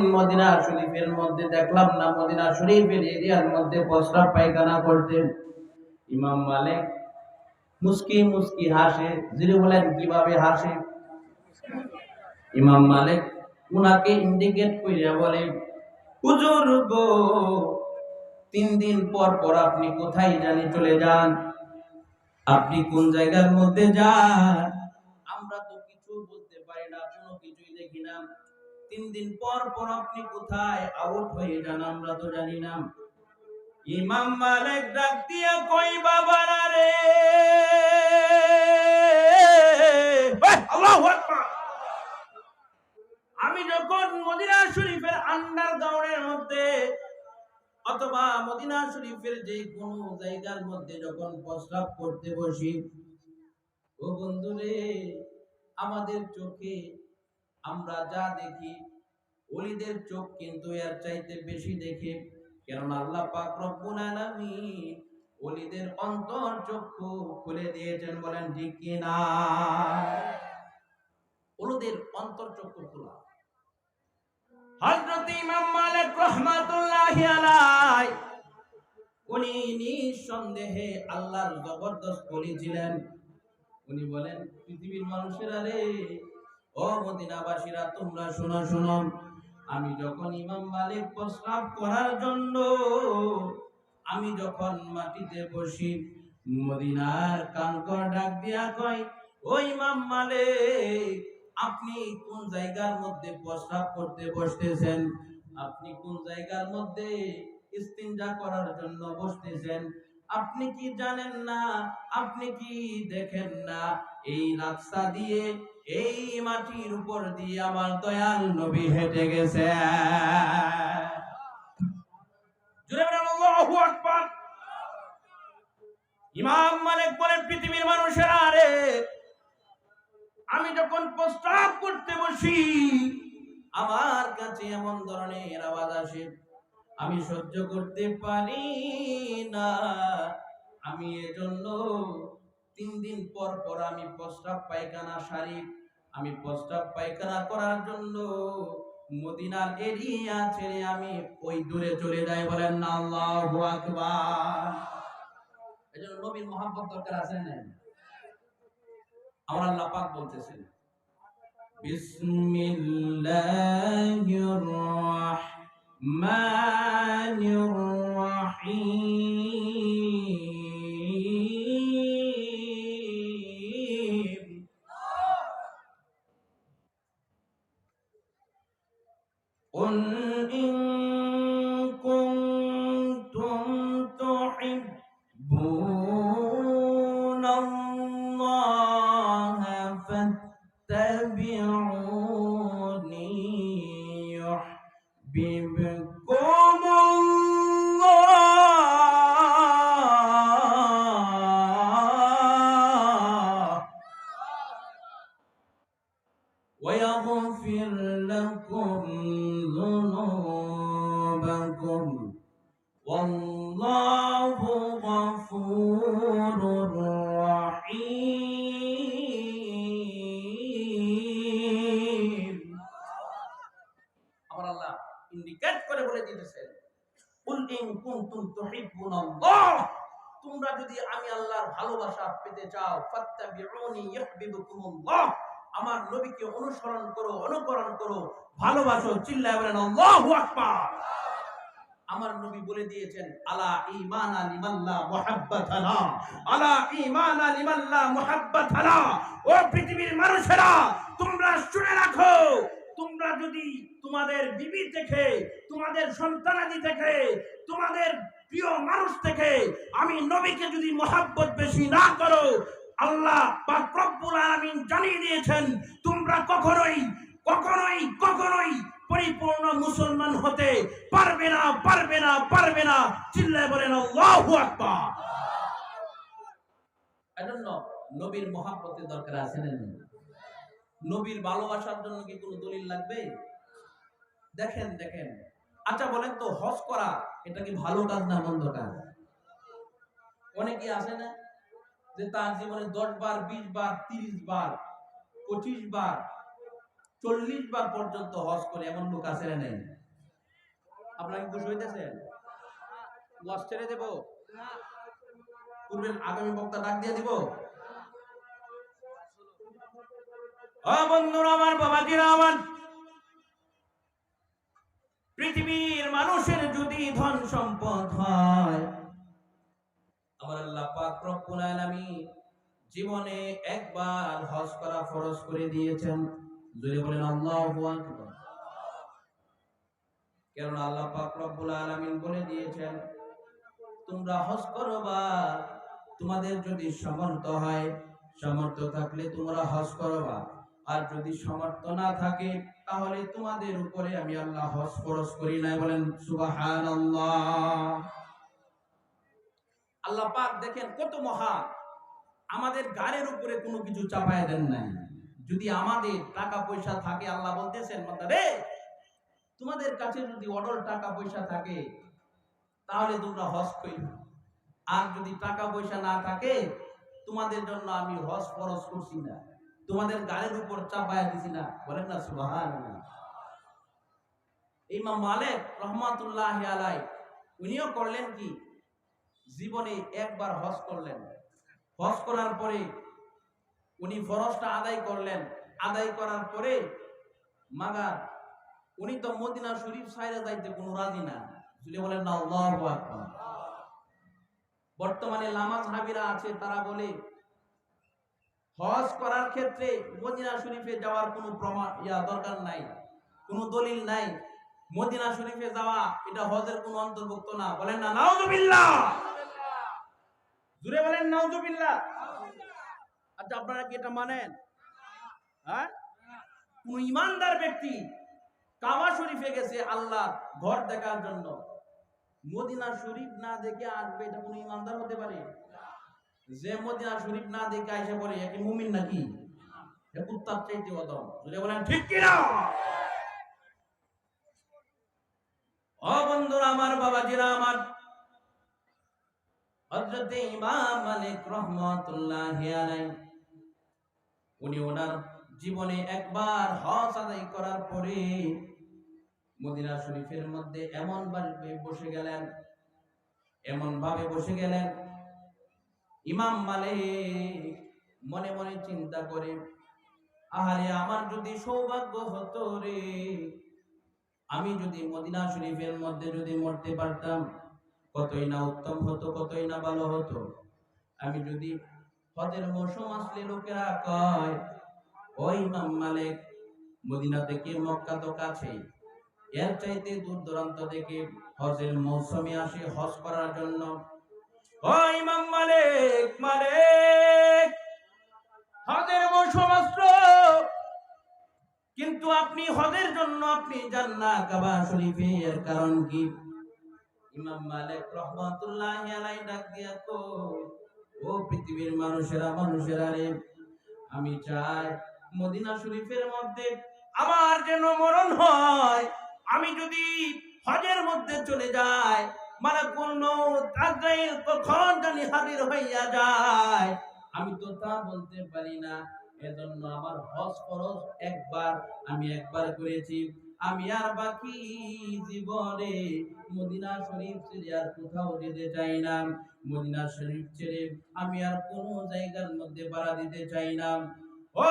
Medina শরীফের মধ্যে দেখলাম না, মদিনা শরীফের এরিয়ার মধ্যে প্রস্রাব পায়খানা করতেন। ইমাম মালিক মুস্কি মুস্কি হাসে, যিনি বলেন, কীভাবে হাসে? ইমাম মালিক উনাকে ইন্ডিকেট করিয়া বলে, হুজুর গো, তিন দিন পর পর আপনি কোথায় জানি চলে যান। আপনি কোন জায়গার মধ্যে যান? আমরা তো কিছু বলতে পারি না, কোনো কিছুই দেখি না। তিন দিন পর পর আপনি কোথায়? আউট হয়ে যান, আমরা তো জানি না। ইমাম মালিক ডাক দিয়া কই বাবারা রে? আল্লাহু আকবার। আমি যখন মদিনা শরীফের আন্ডারগ্রাউন্ডের মধ্যে অথবা মদিনা শরীফের যে কোনো জায়গার মধ্যে যখন প্রস্রাব করতে বসি, ও বন্ধুরে, আমাদের চোখে আমরা যা দেখি ওলিদের চোখ কিন্তু এর চাইতে বেশি দেখে। কেননা আল্লাহ পাক রব্বুল আলামিন ওলিদের অন্তর চক্ষু খুলে দিয়েছেন বলেন, ঠিক কি না? ওলিদের অন্তর চক্ষু খোলা। হযরত ইমাম মালিক রাহমাতুল্লাহি আলাই উনি নিঃসন্দেহে আল্লাহর জবরদস্ত ওলি ছিলেন। উনি বলেন, পৃথিবীর মানুষেরা রে ও মদিনাবাসীরা, তোমরা শোনো শোনো। আমি যখন ইমাম মালিক প্রস্রাব করার জন্য, আমি যখন মাটিতে বসি, মদিনার কানকর ডাক দিয়া কয়, ও ইমাম মালিক, আপনি কোন জায়গার মধ্যে প্রস্রাব করতে বসতেছেন? আপনি কোন জায়গার মধ্যে ইস্তিনজা করার জন্য বসতেছেন? আপনি কি জানেন না? আপনি কি দেখেন না? এই রাস্তা দিয়ে এই মাটির উপর দিয়ে আমার দয়াল নবী হেঁটে গেছে। ইমাম মালিক বলেন, পৃথিবীর মানুষেরা রে আমি যখন প্রস্তাব করতে বসি, আমার কাছে এমন ধরনের আওয়াজ আসে, আমি সহ্য করতে পারি না। আমি এজন্য তিন দিন পর পর আমি প্রস্তাব পায়খানা সারি। আমি প্রস্তাব পায়খানা করার জন্য মদিনার এরিয়া ছেড়ে আমি ওই দূরে চলে যাই বলেন না, আল্লাহু আকবার। এজন্য নবীর মহাব্বত দরকার আছে না আমার আল্লাহ পাক বলতেছেন, বিসমিল্লাহির রাহমানির কুনতুম তুহিব্বুনাল্লাহ তোমরা যদি আমি আল্লাহর ভালোবাসা পেতে চাও, ফাত্তাবিউনি ইউহিব্বুকুমুল্লাহ। আমার নবীকে অনুসরণ করো, অনুকরণ করো, ভালোবাসো, চিল্লায় বলেন, আল্লাহু আকবার। আমার নবী বলে দিয়েছেন, আলা ঈমানা লিমাল্লা মুহাব্বাতানা আলা ঈমানা লিমাল্লা মুহাব্বাতানা ও পৃথিবীর মানুষেরা, তোমরা শুনে রাখো তোমরা যদি তোমাদের বিবি থেকে, তোমাদের সন্তানাদি থেকে, তোমাদের প্রিয় মানুষ থেকে আমি নবীকে যদি মহাব্বত বেশি না করো, আল্লাহ পাক রব্বুল আলামিন জানিয়ে দিয়েছেন, তোমরা কখনোই কখনোই কখনোই পরিপূর্ণ মুসলমান হতে পারবে না পারবে না পারবে না চিল্লায় বলেন, আল্লাহু আকবার নবীর মহাব্বতের দরকার আছে না? নবীর ভালোবাসার জন্য কি কোনো দলিল লাগবে? দেখেন দেখেন। আচ্ছা বলেন তো হজ করা এটা কি ভালো কাজ না মন্দ কাজ? অনেকে আছে না যে তার জীবনে দশ বার বিশ বার তিরিশ বার পঁচিশ বার চল্লিশ বার পর্যন্ত হজ করে এমন লোক আছে না নেই? আপনাকে খুশি হইতেছেন? ছেড়ে দেব? পূর্বের আগামী বক্তা ডাক দিয়ে দিব? পৃথিবীর মানুষের যদি ধন সম্পদ হয়, আমার আল্লাহ জীবনে একবার হজ করা ফরজ করে দিয়েছেন। যদি বলেন, আল্লাহু কারণ আল্লাহ পাক রব্বুল আলামিন বলে দিয়েছেন, তোমরা হজ করো বা তোমাদের যদি সামর্থ্য হয়, সামর্থ্য থাকলে তোমরা হজ করো বা আর যদি সামর্থ্য না থাকে, তাহলে তোমাদের উপরে আমি আল্লাহ হজ ফরজ করি নাই বলেন সুবহানাল্লাহ। আল্লাহ পাক দেখেন কত মহান। আমাদের গাড়ির উপরে কোনো কিছু চাপায় দেন নাই। যদি আমাদের টাকা পয়সা থাকে, আল্লাহ বলতেছেন রে তোমাদের কাছে যদি অডল টাকা পয়সা থাকে, তাহলে তোমরা হজ কইর। আর যদি টাকা পয়সা না থাকে, তোমাদের জন্য আমি হজ ফরজ করছি না। তোমাদের গাড়ির উপর চাপায় দিছি না বলেন না, সুবহানাল্লাহ। ইমাম মালিক রহমাতুল্লাহ আলাই উনিও করলেন কি? জীবনে একবার হজ করলেন। হজ করার পরে উনি ফরজটা আদায় করলেন। আদায় করার পরে মাগার, উনি তো মদিনা শরীফ সাইরে যাইতে কোনো রাজি না। যদি বলেন, না বর্তমানে লামাজ হাবিরা আছে, তারা বলে হজ করার ক্ষেত্রে মদিনা শরীফে যাওয়ার কোনো প্রমাণ, ইয়া দরকার নাই, কোনো দলিল নাই। মদিনা শরীফে যাওয়া, এটা হজের কোনো অন্তর্ভুক্ত না। বলেন না, নাউজুবিল্লাহ! জুড়ে বলেন, নাউজুবিল্লাহ! আচ্ছা আপনারা কি এটা মানেন? হ্যাঁ? কোন ইমানদার ব্যক্তি কাবা শরীফে গেছে আল্লাহ ঘর দেখার জন্য। মদিনা শরীফ না দেখে আসবে, এটা কোন ইমানদার হতে পারে? যে মদিনা শরীফ না দেখে আইসা পড়ে একে মুমিন নাকি? কুত্তার চাইতে অদম। যদি বলেন, ঠিক কিনা? ও বন্ধুরা, আমার বাবাজিরা, আমার হযরতে ইমাম মালিক রহমাতুল্লাহি উনি ওনার জীবনে একবার হজ আদায় করার পরে মদিনা শরীফের মধ্যে এমন বসে গেলেন এমন ভাবে বসে গেলেন ইমাম মালিক মনে মনে চিন্তা করে, আহারে, আমার যদি সৌভাগ্য হতো রে, আমি যদি মদিনা শরীফের মধ্যে যদি মরতে পারতাম, কতই না উত্তম হতো, কতই না ভালো হতো। আমি যদি হজের মৌসুম আসলে লোকেরা কয় ওই ইমাম মালিক, মদিনা থেকে মক্কা তো কাছেই। এর চাইতে দূর দূরান্ত থেকে হজের মৌসুমে আসে হজ করার জন্য। ও ইমাম মালিক মালিক। হজের আসলো কিন্তু আপনি হজের জন্য আপনি যান না কাবা শরীফে কারণ কি? ইমাম মালিক রহমাতুল্লাহ আলাই ডাক দিয়া কই ও পৃথিবীর মানুষেরা মানুষেরা রে, আমি চাই মদিনা শরীফের মধ্যে আমার যেন মরণ হয়। আমি যদি হজের মধ্যে চলে যাই মালাকুল মউত আজরাইল যায়। আমি তো তা বলতে পারি না। এজন্য আমার হজ ফরজ একবার, আমি একবার করেছি। আমি আর বাকি জীবনে মদিনা শরীফ ছেড়ে আর কোথাও যেতে চাই না। মদিনা শরীফ ছেড়ে আমি আর কোনো জায়গার মধ্যে পাড়া দিতে চাই না। ও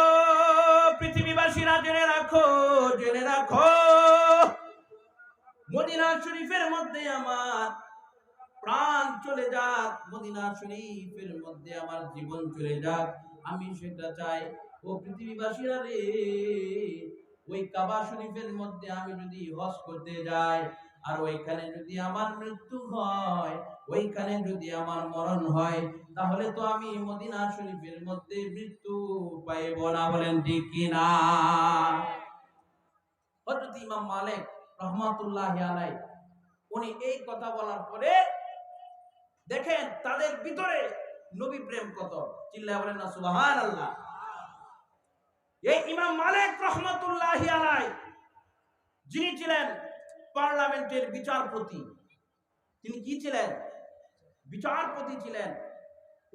পৃথিবীবাসীরা, জেনে রাখো জেনে রাখো। মদিনা শরীফের মধ্যে আমার প্রাণ চলে যাক, মদিনা শরীফের মধ্যে আমার জীবন চলে যাক। আমি সেটা চাই। ও পৃথিবীবাসীরা রে, ওই কাবা শরীফের মধ্যে আমি যদি হজ করতে যাই, আর ওইখানে যদি আমার মৃত্যু হয়, ওইখানে যদি আমার মরণ হয়, তাহলে তো আমি মদিনা শরীফের মধ্যে মৃত্যু পাইব না, বলেন ঠিক কিনা হযরত ইমাম মালিক রহমাতুল্লাহ আলাই উনি এই কথা বলার পরে দেখেন তাদের ভিতরে নবী প্রেম কত? চিল্লা বলেন না, সুবহানাল্লাহ। এই ইমাম মালিক রহমাতুল্লাহ আলাই যিনি ছিলেন পার্লামেন্টের বিচারপতি, তিনি কি ছিলেন? বিচারপতি ছিলেন।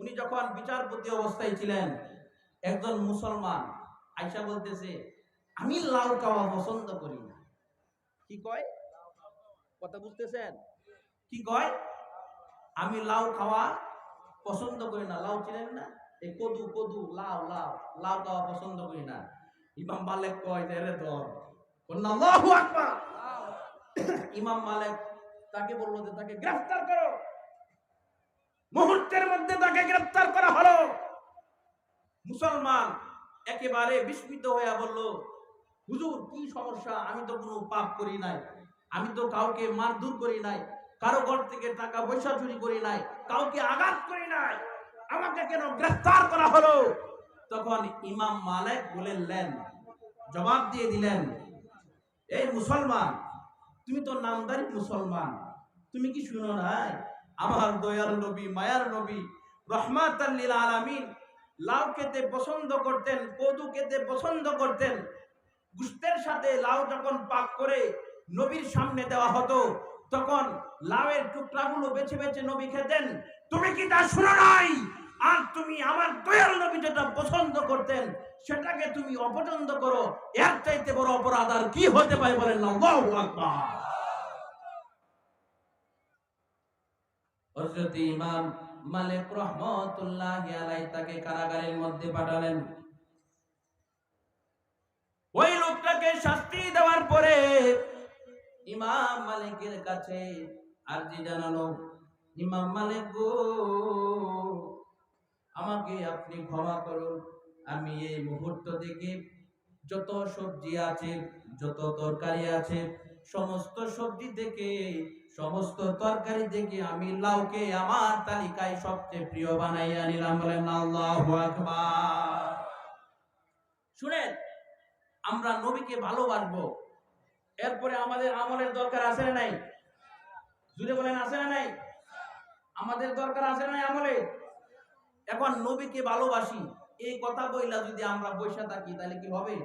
উনি যখন বিচারপতি অবস্থায় ছিলেন, একজন মুসলমান আয়সা বলতেছে, আমি লাউ খাওয়া পছন্দ করি না। কি কয়? কথা বুঝতেছেন? কি কয়? আমি লাউ খাওয়া পছন্দ করি না। লাউ চিনেন না? এই কদু কদু, লাউ লাউ। লাউ খাওয়া পছন্দ করি না। ইমাম মালিক কয় যে রে আল্লাহু আকবার। ইমাম মালিক তাকে বলল যে, তাকে গ্রেফতার করো। মুহূর্তের মধ্যে তাকে গ্রেফতার করা হলো। মুসলমান একেবারে বিস্মিত হইয়া বলল, হুজুর, কি সমস্যা? আমি তো কোনো পাপ করি নাই। আমি তো কাউকে মারধর করি নাই। কারও ঘর থেকে টাকা পয়সা চুরি করি নাই, কাউকে আঘাত করি নাই, আমাকে কেন গ্রেফতার করা হলো? তখন ইমাম মালিক বলেলেন, জবাব দিয়ে দিলেন, এই মুসলমান, তুমি তো নামদারি মুসলমান, তুমি কি শুনো নাই? আমার দয়াল নবী, মায়ার নবী রহমাতাল্লিল আলামিন লাউ খেতে পছন্দ করতেন, কদু খেতে পছন্দ করতেন। গুস্তের সাথে লাউ যখন পাক করে নবীর সামনে দেওয়া হতো তখন লাউয়ের টুকরাগুলো বেছে বেছে নবী খেতেন। তুমি কি তা শুনো নাই? আর তুমি আমার দয়াল নবী যেটা পছন্দ করতেন, সেটাকে তুমি অপছন্দ করো। এর চাইতে বড় অপরাধ আর কি হতে পারে বলেন ইমাম মালিক রহমাতুল্লাহি তাকে কারাগারের মধ্যে পাঠালেন। ওই লোকটাকে শাস্তি দেওয়ার পরে ইমাম মালিকের কাছে আরজি জানালো, ইমাম মালিক গো, আমাকে আপনি ক্ষমা করুন। আমি এই মুহূর্ত থেকে যত সবজি আছে, যত তরকারি আছে, সমস্ত সবজি থেকে, সমস্ত তরকারি থেকে আমি লাউকে আমার তালিকায় সবচেয়ে প্রিয় বানাইয়া নিলাম। বলেন, আল্লাহু শুনেন, আমরা নবীকে ভালোবাসবো এরপরে আমাদের আমলের দরকার আছে না নাই? জুড়ে বলেন, আছে না নাই? আমাদের দরকার আছে না আমলে? এখন নবীকে ভালোবাসি, এই কথা বইলা যদি আমরা বসে থাকি, তাহলে কি হবে?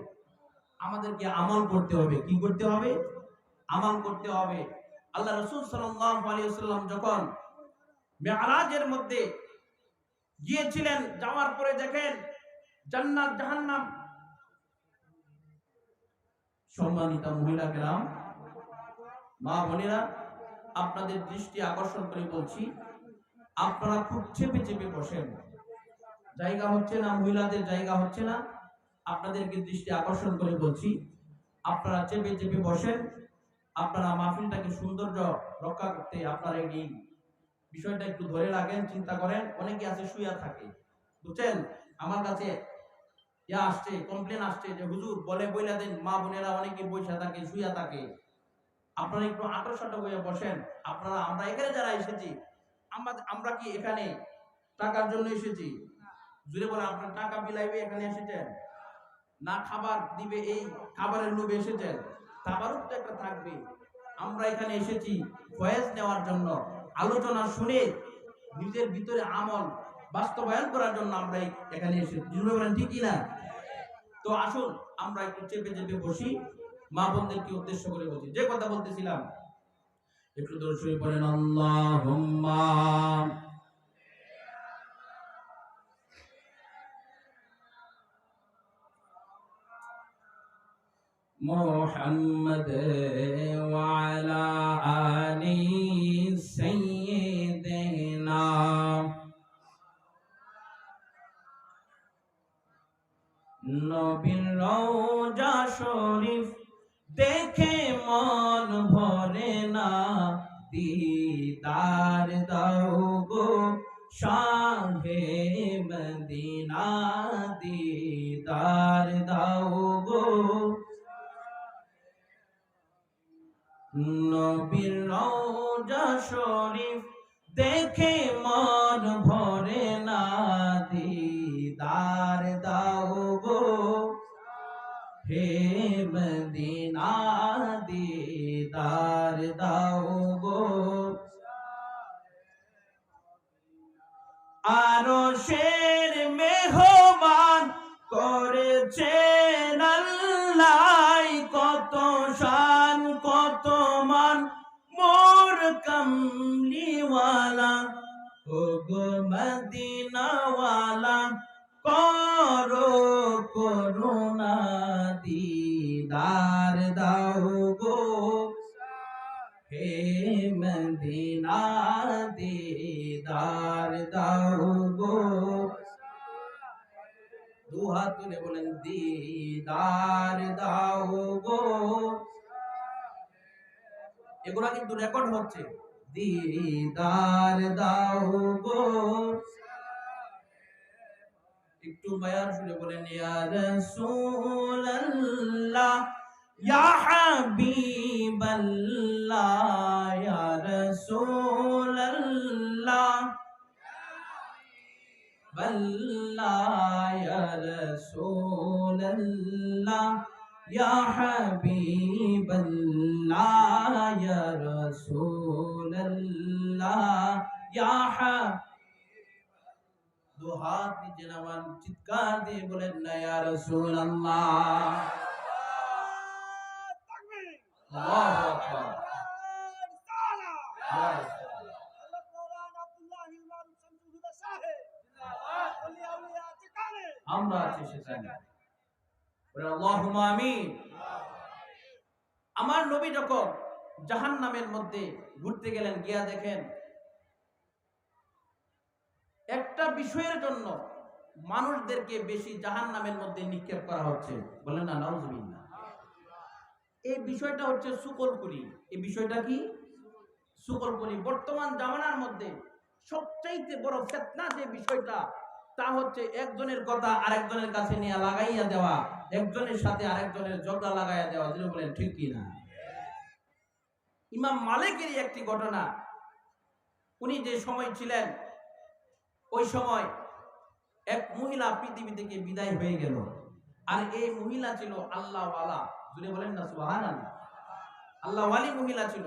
আমাদেরকে আমল করতে হবে। কি করতে হবে? আমল করতে হবে। আল্লাহ রসুল ওয়াসাল্লাম যখন মেরাজের মধ্যে গিয়েছিলেন, যাওয়ার পরে দেখেন জান্নাত জাহান্নাম সম্মানিত মহিলা গ্রাম মা বোনেরা, আপনাদের দৃষ্টি আকর্ষণ করে বলছি, আপনারা খুব চেপে চেপে বসেন। জায়গা হচ্ছে না, মহিলাদের জায়গা হচ্ছে না। আপনাদেরকে দৃষ্টি আকর্ষণ করে বলছি, আপনারা চেপে চেপে বসেন, আপনারা মাহফিলটাকে সৌন্দর্য রক্ষা করতে আপনারা এই বিষয়টা একটু ধরে রাখেন, চিন্তা করেন, অনেকে আছে শুয়া থাকে। বুঝছেন? আমার কাছে ইয়া আসছে কমপ্লেন আসছে যে হুজুর বলে বইলা দেন, মা বোনেরা অনেকে বৈশা থাকে শুয়া থাকে। আপনারা একটু আটো সাটো হয়ে বসেন। আপনারা, আমরা এখানে যারা এসেছি আমাদের আমরা কি এখানে টাকার জন্য এসেছি? জুড়ে বলে আপনার টাকা বিলাইবে এখানে এসেছেন? না খাবার দিবে এই খাবারের লোভে এসেছেন? খাবারও তো একটা থাকবে। আমরা এখানে এসেছি ফয়েজ নেওয়ার জন্য। আলোচনা শুনে নিজের ভিতরে আমল বাস্তবায়ন করার জন্য আমরা এখানে এসেছি। জুড়ে বলেন, ঠিকই না? তো আসুন আমরা একটু চেপে চেপে বসি মা বোনদেরকে উদ্দেশ্য করে বলছি যে কথা বলতেছিলাম একটু দর্শনী বলেন আল্লাহুম্মা محمد وعلى آل দাও গো নবীর রওজা শরীফ দেখে মন ভরে না, দিদার দাও গো। হে মদিনা, দিদার দাও গো। আরও শের মেহমান করেছেন তালা ওগো মদিনাওয়ালা করো করুণা দিদার দাও গো হে মদিনার দিদার দাও গো দু হাত তুলে বলেন দিদার দাও গো এগুলা কিন্তু রেকর্ড হচ্ছে দিদার দাও গো। একটু বয়ান শুনে বলেন ইয়া রাসূলুল্লাহ, ইয়া হাবিবাল্লাহ, ইয়া রাসূলুল্লাহ বল্লা ইয়া রাসূলুল্লাহ يا حبيب الله يا رسول الله يا حبيب দু হাত নিচে নামান চিৎকার দিয়ে বলেন না ইয়া রাসূলুল্লাহ আল্লাহু আকবার ইয়া রাসূলুল্লাহ। আমরা আছি সেখানে বলেন আল্লাহুম্মা আমিন আমার নবী যখন জাহান্নামের মধ্যে ঘুরতে গেলেন, গিয়া দেখেন, একটা বিষয়ের জন্য মানুষদেরকে বেশি জাহান্নামের মধ্যে নিক্ষেপ করা হচ্ছে। বলেন না এই বিষয়টা হচ্ছে সুকলকুলি। এই বিষয়টা কি? সুকলকুলি। বর্তমান জামানার মধ্যে সবচাইতে বড় ফেতনা যে বিষয়টা, তা হচ্ছে একজনের কথা আরেকজনের কাছে নিয়ে লাগাইয়া দেওয়া। একজনের সাথে আরেকজনের ঝগড়া লাগাইয়া দেওয়া যিনি বলেন, ঠিক কি না? ইমাম মালিকেরই একটি ঘটনা। উনি যে সময় ছিলেন, ওই সময় এক মহিলা পৃথিবী থেকে বিদায় হয়ে গেল। আর এই মহিলা ছিল আল্লাহ জুড়ে বলেন না সুবাহান আল্লাহ ওয়ালি মহিলা ছিল।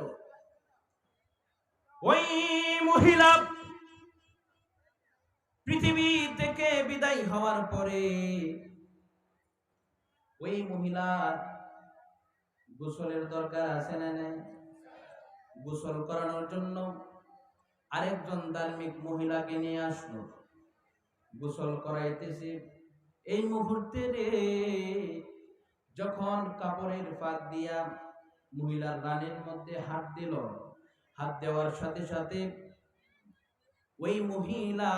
ওই মহিলা পৃথিবী থেকে বিদায় হওয়ার পরে ওই মহিলার গোসলের দরকার আছে না নাই? গোসল করানোর জন্য আরেকজন ধার্মিক মহিলাকে নিয়ে আসলো। গোসল করাইতেছে। এই মুহূর্তে রে, যখন কাপড়ের ফাঁক দিয়া মহিলার রানের মধ্যে হাত দিল, হাত দেওয়ার সাথে সাথে ওই মহিলা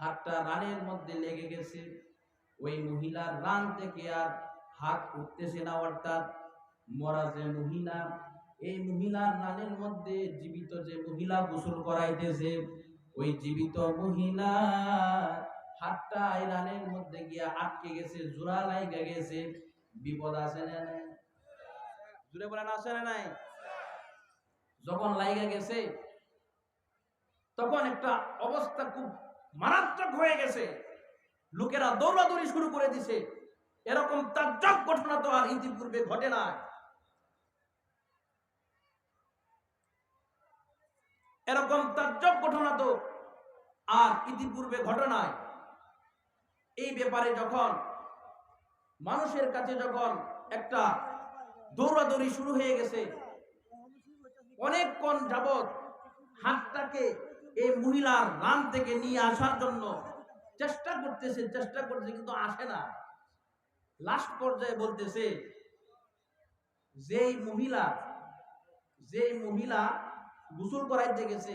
হাতটা রানের মধ্যে লেগে গেছে। ওই মহিলার রান থেকে আর হাত উঠতেছে না অর্থাৎ মরা যে মহিলা, এই মহিলার নানের মধ্যে জীবিত যে মহিলা গোসল করাইতেছে, ওই জীবিত মহিলা হাতটা এই রানের মধ্যে গিয়া আটকে গেছে, জোড়া লাইগা গেছে। বিপদ আছে না নাই? জুড়ে বলেন, আছে না নাই? যখন লাইগা গেছে, তখন একটা অবস্থা খুব মারাত্মক হয়ে গেছে। লোকেরা দৌড়াদৌড়ি শুরু করে দিছে। এরকম তাজ্জব ঘটনা তো আর ইতিপূর্বে ঘটে না এরকম তাজ্জব ঘটনা তো আর ইতিপূর্বে ঘটনায় এই ব্যাপারে যখন মানুষের কাছে যখন একটা দৌড়াদৌড়ি শুরু হয়ে গেছে অনেকক্ষণ যাবৎ হাতটাকে এই মহিলার রান থেকে নিয়ে আসার জন্য চেষ্টা করতেছে চেষ্টা করতেছে, কিন্তু আসে না। লাস্ট পর্যায়ে বলতেছে, যেই মহিলা যেই মহিলা গোসল করাইতে গেছে,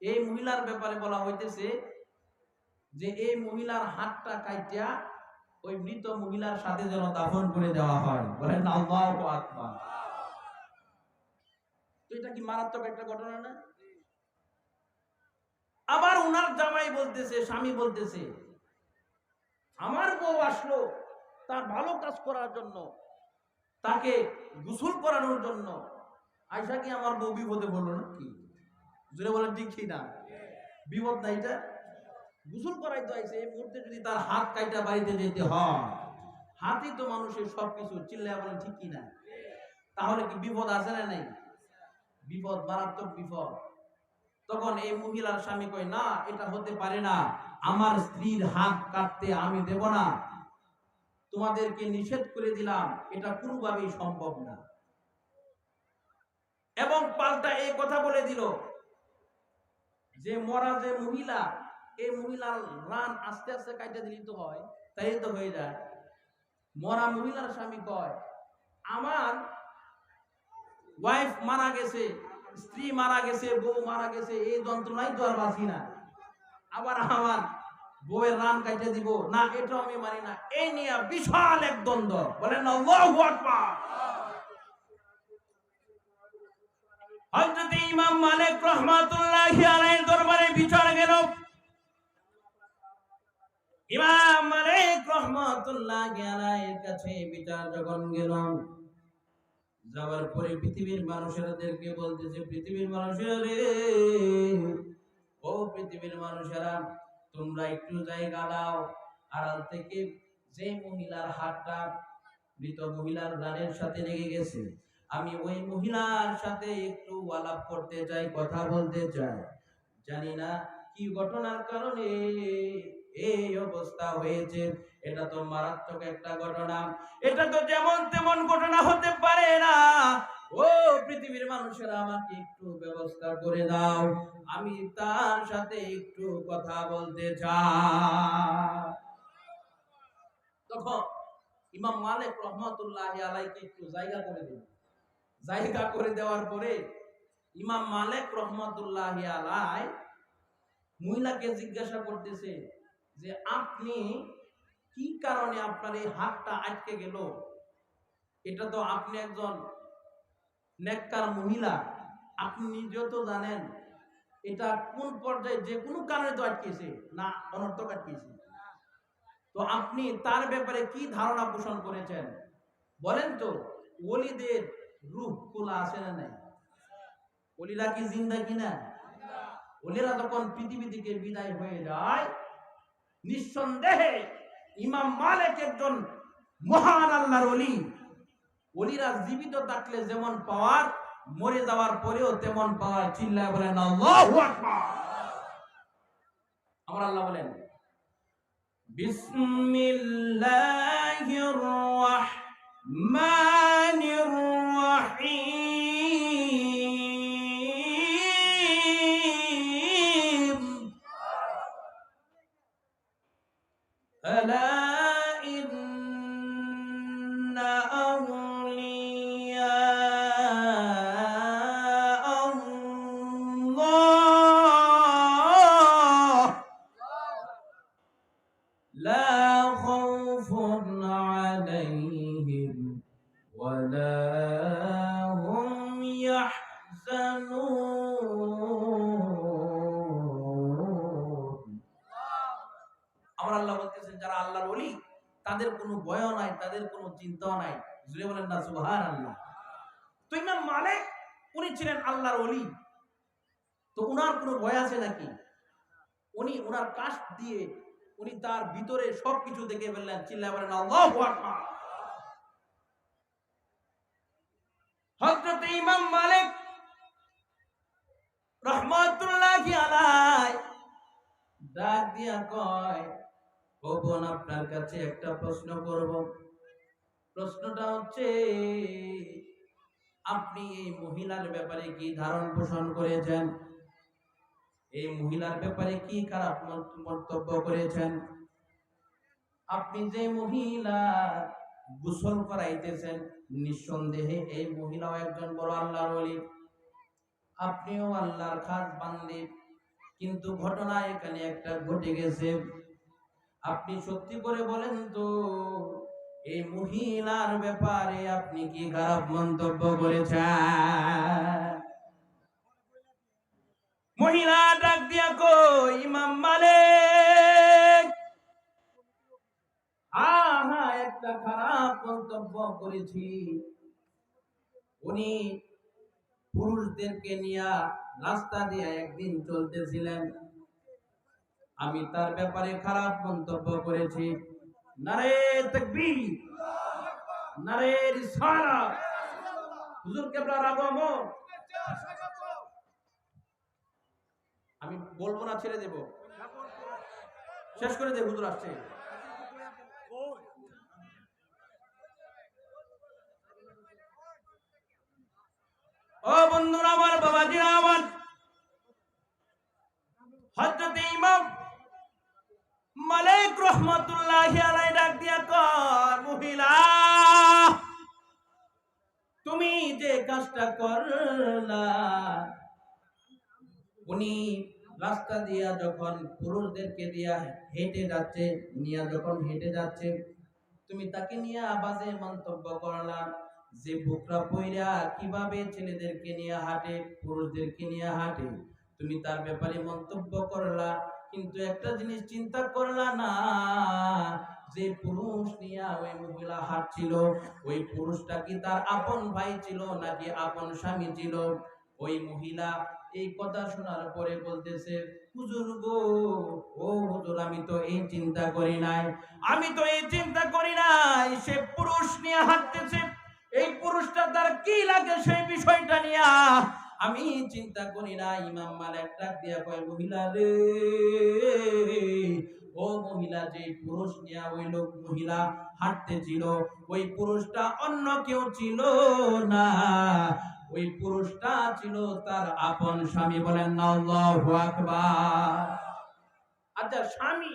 এই মহিলার ব্যাপারে বলা হইতেছে যে এই মহিলার হাতটা কাইটা ওই মৃত মহিলার সাথে যেন দাফন করে দেওয়া হয়। বলেন আল্লাহু আকবার। তো এটা কি মারাত্মক একটা ঘটনা না? আবার উনার জামাই বলতেছে, স্বামী বলতেছে, আমার বউ আসলো। তার ভালো কাজ করার জন্য, তাকে গোসল করানোর জন্য। আয়সা কি আমার বউ বিপদে বলল না কি জোরে বলেন, ঠিক না? বিপদ না এটা? গোসল করাইতে আইছে এই মুহূর্তে যদি তার হাত কাইটা বাড়িতে যেতে হয়, হাতই তো মানুষের সবকিছু চিল্লায় বলেন, ঠিক কি না? তাহলে কি বিপদ আছে না নাই? বিপদ, মারাত্মক বিপদ। তখন এই মহিলার স্বামী কয়, না, এটা হতে পারে না। আমার স্ত্রীর হাত কাটতে আমি দেব না। তোমাদেরকে নিষেধ করে দিলাম, এটা কোনোভাবেই সম্ভব না। এবং পাল্টা এই কথা বলে দিল, যে মরা যে মহিলা, এই মহিলার রান আস্তে আস্তে কাটে দিলি তো হয়, তাই তো হয়ে যায়। মরা মহিলার স্বামী কয়, আমার ওয়াইফ মারা গেছে, স্ত্রী মারা গেছে, বউ মারা গেছে, এই যন্ত্রণাই তো আর বাঁচি না। আবার আমার বউয়ের রান দিব। না, এটাও আমি মানি না। এই নিয়ে বিশাল এক দ্বন্দ্ব। বলেন ইমাম মালিক রাহমাতুল্লাহি আলাইহির দরবারে বিচার গেল। ইমাম মালিক আলাইহির কাছে বিচার যখন গেল যাওয়ার পরে পৃথিবীর মানুষেরাদেরকে বলতেছে, পৃথিবীর মানুষেরা রে, ও পৃথিবীর মানুষেরা তোমরা একটু জায়গা দাও। আড়াল থেকে যে মহিলার হাতটা মৃত মহিলার গানের সাথে লেগে গেছে, আমি ওই মহিলার সাথে একটু আলাপ করতে চাই, কথা বলতে চাই। জানি না কি ঘটনার কারণে এই অবস্থা হয়েছে। এটা তো মারাত্মক একটা ঘটনা। এটা তো যেমন তেমন ঘটনা হতে পারে না। ও, পৃথিবীর মানুষেরা আমাকে একটু ব্যবস্থা করে দাও। আমি তার সাথে একটু কথা বলতে তখন ইমাম মালিক রহমতুল্লাহ আলাইকে একটু জায়গা করে দিল। জায়গা করে দেওয়ার পরে ইমাম মালিক রহমতুল্লাহ আলাই মহিলাকে জিজ্ঞাসা করতেছে যে আপনি কি কারণে আপনার এই হাতটা আটকে গেল? এটা তো আপনি একজন নেককার মহিলা, আপনি নিজেও তো জানেন এটা কোন পর্যায়ে যে কোনো কারণে তো আটকেছে, না অনর্থক আটকেছে। তো আপনি তার ব্যাপারে কি ধারণা পোষণ করেছেন? বলেন তো, ওলিদের রূহ খোলা আছে না নাই? ওলিরা কি জিন্দা কিনা? ওলিরা যখন পৃথিবী থেকে বিদায় হয়ে যায় নিঃসন্দেহে ইমাম মালিক একজন মহান আল্লাহর ওলি। ওলিরা জীবিত থাকলে যেমন পাওয়ার, মরে যাওয়ার পরেও তেমন পাওয়ার। চিল্লায় বলেন, আল্লাহু আকবার। আমার আল্লাহ বলেন, বিসমিল্লাহির রহমানির রহিম। ولا هم يحزنون আমার আল্লাহ বলতেছেন যারা আল্লাহর ওলি তাদের কোনো ভয়ও নাই তাদের কোনো চিন্তাও নাই জুড়ে বলেন না সুবহান আল্লাহ তো ইমাম মালিক উনি ছিলেন আল্লাহর ওলি তো উনার কোনো ভয় আছে নাকি উনি উনার কাশ দিয়ে উনি তার ভিতরে সবকিছু দেখে ফেললেন চিল্লা বলেন আল্লাহু আকবার হযরত ইমাম মালিক রহমাতুল্লাহি ডাক দিয়া কয়, ও আপনার কাছে একটা প্রশ্ন করব। প্রশ্নটা হচ্ছে, আপনি এই মহিলার ব্যাপারে কি ধারণ পোষণ করেছেন? এই মহিলার ব্যাপারে কি খারাপ মন্তব্য করেছেন? আপনি যে মহিলা গোসল করাইতেছেন নিঃসন্দেহে এই মহিলাও একজন বড় আল্লাহর ওলি। আপনিও আল্লাহর খাস বান্দে। কিন্তু ঘটনা এখানে একটা ঘটে গেছে। আপনি সত্যি করে বলেন তো, এই মহিলার ব্যাপারে আপনি কি খারাপ মন্তব্য করেছেন? ইমাম মালিক আহা একটা খারাপ মন্তব্য করেছি। উনি পুরুষদেরকে নিয়ে রাস্তা দিয়ে একদিন চলতেছিলেন। আমি তার ব্যাপারে খারাপ মন্তব্য করেছি। নারে নারে আমি বলব না, ছেড়ে দেব। শেষ করে দে, হুজুর আসছে। দিয়া যখন পুরুষদেরকে দিয়া হেঁটে যাচ্ছে, নিয়া যখন হেঁটে যাচ্ছে, তুমি তাকে নিয়ে আবাজে মন্তব্য করলা যে, বুকরা পইরা কীভাবে ছেলেদেরকে নিয়ে হাঁটে, পুরুষদেরকে নিয়ে হাঁটে? তুমি তার ব্যাপারে মন্তব্য করলা, কিন্তু একটা জিনিস চিন্তা করলা না, যে পুরুষ নিয়ে ওই মহিলা হাঁটছিল, ওই পুরুষটা কি তার আপন ভাই ছিল নাকি আপন স্বামী ছিল? ওই মহিলা এই কথা শোনার পরে বলতেছে আমি তো এই চিন্তা করি নাই। আমি তো এই চিন্তা করি নাই, সে পুরুষ নিয়ে হাঁটতেছে। এই পুরুষটা তার কি লাগে সেই বিষয়টা নিয়ে? আমি চিন্তা করি না, ইমাম মালিক ডাক দিয়া কয়, মহিলা রে, ও মহিলা যে পুরুষ নিয়ে ওই লোক মহিলা হাঁটতেছিল, ওই পুরুষটা অন্য কেউ ছিল না। ওই পুরুষটা ছিল তার আপন স্বামী বলেন, আল্লাহু আকবার। আচ্ছা স্বামী,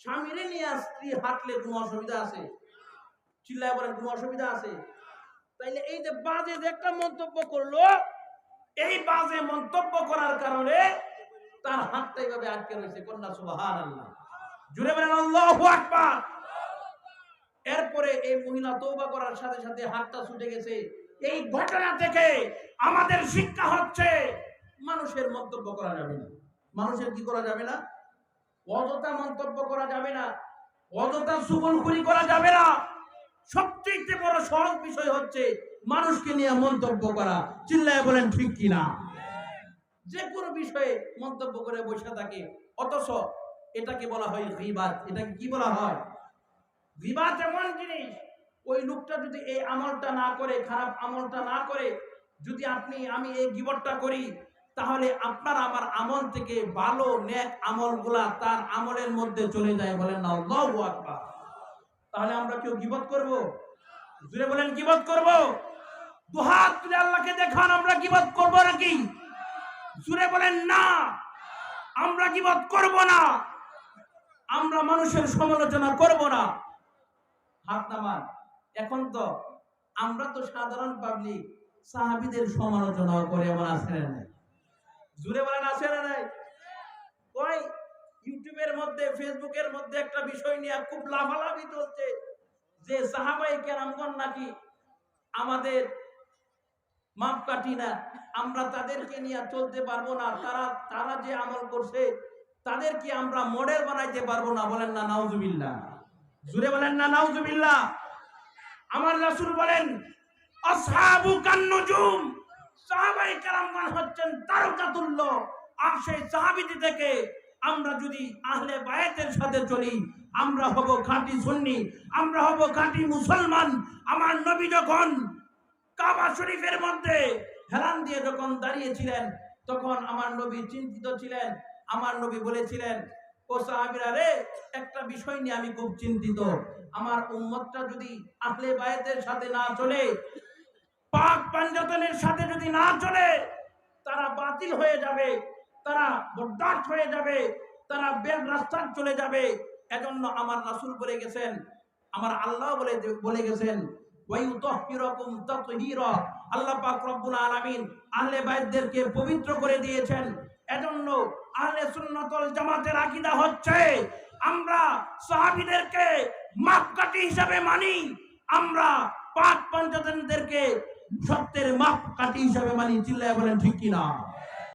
স্বামীরে নিয়ে স্ত্রী হাঁটলে কোনো অসুবিধা আছে? চিল্লায় বলেন, কোনো অসুবিধা আছে? তাইলে এই যে বাজে যে একটা মন্তব্য করল, এই বাজে মন্তব্য করার কারণে তার হাতটা এইভাবে আটকে রয়েছে। কন্যা সুবাহান আল্লাহ জুড়ে বলেন, আল্লাহু আকবার! এরপরে এই মহিলা তৌবা করার সাথে সাথে হাতটা ছুটে গেছে। এই ঘটনা থেকে আমাদের শিক্ষা হচ্ছে, মানুষের মন্তব্য করা যাবে না। মানুষের কি করা যাবে না? অযথা মন্তব্য করা যাবে না, অযথা সুবলখুরি করা যাবে না। সবচেয়ে বড় সহজ বিষয় হচ্ছে, মানুষকে নিয়ে মন্তব্য করা। চিল্লায় বলেন, ঠিক কিনা? যে কোনো বিষয়ে মন্তব্য করে বসে থাকে, অথচ এটাকে বলা হয় গিবাত। এটাকে কি বলা হয়? গিবাত এমন জিনিস ওই লোকটা যদি এই আমলটা না করে, খারাপ আমলটা না করে, যদি আপনি, আমি এই গিবটটা করি, তাহলে আপনার আমার আমল থেকে ভালো, নেক আমলগুলা তার আমলের মধ্যে চলে যায় বলেন না, আল্লাহু আকবার। তাহলে আমরা কেউ গিবত করব? জুড়ে বলেন, গিবত করব? দুহাত তুলে আল্লাহকে দেখান, আমরা গিবত করব নাকি? জুড়ে বলেন, না। আমরা গিবত করব না। আমরা মানুষের সমালোচনা করব না। হাত নামান। এখন তো আমরা তো সাধারণ পাবলিক সাহাবিদের সমালোচনা করে এমন আছে না নাই। জুড়ে বলেন আছে না নাই? ওই ইউটিউবের মধ্যে, ফেসবুকের মধ্যে একটা বিষয় নিয়ে খুব লাফালাফি চলছে যে সাহাবাই কেরামগণ নাকি আমাদের মাপ কাটি না, আমরা তাদেরকে নিয়ে চলতে পারব না, তারা তারা যে আমল করছে, তাদেরকে আমরা মডেল বানাইতে পারব না, বলেন না নাউজুবিল্লাহ। জুড়ে বলেন না নাউজুবিল্লাহ। আমার রাসূল বলেন, আসহাবু কান্নুজুম। সাহাবাই কেরামগণ হচ্ছেন তারকাতুল্য। আর সেই সাহাবিদি থেকে আমরা যদি আহলে বায়াতের সাথে চলি, আমরা হব খাঁটি সুন্নি, আমরা হব খাঁটি মুসলমান। আমার নবী যখন কাবা শরীফের মধ্যে হেলান দিয়ে যখন দাঁড়িয়েছিলেন, তখন আমার নবী চিন্তিত ছিলেন, আমার নবী বলেছিলেন ও সাহাবিরা রে, একটা বিষয় নিয়ে আমি খুব চিন্তিত। আমার উম্মতটা যদি আহলে বায়াতের সাথে না চলে, পাক পাঞ্জাতনের সাথে যদি না চলে, তারা বাতিল হয়ে যাবে, তারা বরদাস্ত হয়ে যাবে, তারা বের রাস্তায় চলে যাবে। এজন্য আমার রাসূল বলে গেছেন, আমার আল্লাহ বলে বলে গেছেন আল্লাহ পাক রব্বুল আলামিন আহলে বাইতদেরকে পবিত্র করে দিয়েছেন। এজন্য আহলে সুন্নাতুল জামাতের আকীদা হচ্ছে, আমরা সাহাবীদেরকে মাপকাঠি হিসাবে মানি, আমরা পাঁচ পঞ্চতনদেরকে সত্যের মাপকাঠি হিসাবে মানি। চিল্লায় বলেন, ঠিক কিনা?